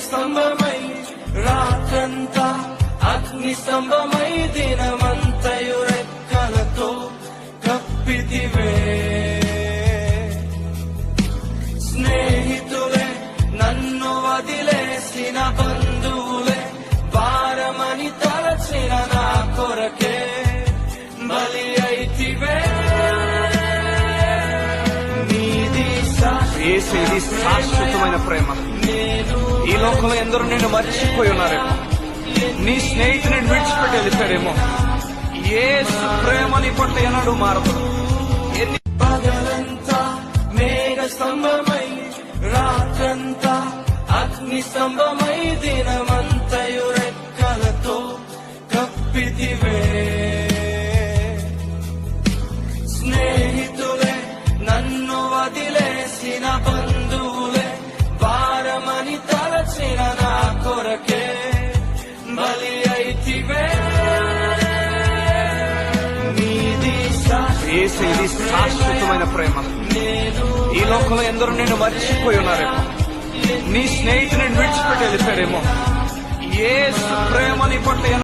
స్తంభమై రాత్రంతా అగ్ని స్తంభమై దినమంతయు రెక్కలతో కప్పితివే స్నేహితులే నన్ను వదిలేసిన బంధువులే భారమని తలచిన నా కొరకే బలి అయితివే నీది శాశ్వతమైన ప్రేమ నేను లోకంలో ఎందరూ నిన్ను మర్చిపోయి ఉన్నారేమో. నీ స్నేహితుని విడిచిపెట్టి వెళ్ళిపోయారేమో. ఏ ప్రేమ నీ పట్ల ఎన్నడూ మారదు. ఎన్ని పగలంతా మేఘ స్తంభమై రాత్రంతా అగ్ని స్తంభమై దినమంతయు రెక్కలతో కప్పితివే. స్నేహితులే నన్ను వదిలేసిన బంధువులే ఏసేది శాశ్వతమైన ప్రేమ. ఈ లోకంలో ఎందరూ నిన్ను మర్చిపోయి ఉన్నారేమో నీ స్నేహితుని విడిచిపెట్టి వెళ్ళిపోయారేమో. ఏ ప్రేమ నీ పట్ల